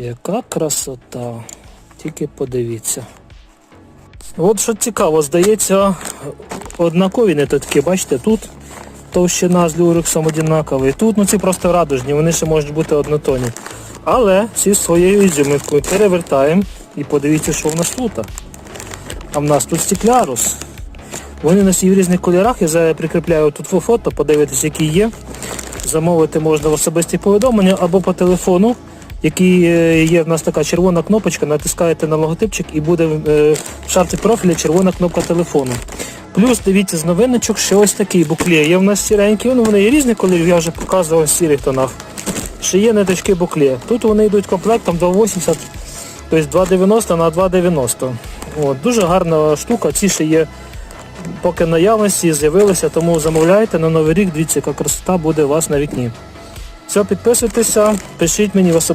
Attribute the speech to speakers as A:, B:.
A: Яка красота. Тільки подивіться. От що цікаво, здається, однакові ниточки, бачите, тут товщина з люрексом однаковий. Тут ну ці просто радужні, вони ще можуть бути однотонні. Але всі своєю ізюминкою перевертаємо і подивіться, що в нас тут. А в нас тут стеклярус. Вони у нас є в різних кольорах, я прикріпляю тут фото, подивитись, які є. Замовити можна в особисті повідомлення або по телефону, який е, є в нас така червона кнопочка, натискаєте на логотипчик і буде е, в шапці профіля червона кнопка телефону. Плюс дивіться з новиночок, ще ось такий буклє. Є в нас сіренькі, ну вони є різні кольорів, я вже показував в сірих тонах. Ще є ниточки буклє. Тут вони йдуть комплектом 2,80, тобто 2,90 на 2,90. От, дуже гарна штука, ці ще є поки наявності з'явилися, тому замовляйте на новий рік, дивіться, яка красота буде у вас на вікні. Все, підписуйтеся, пишіть мені в особисті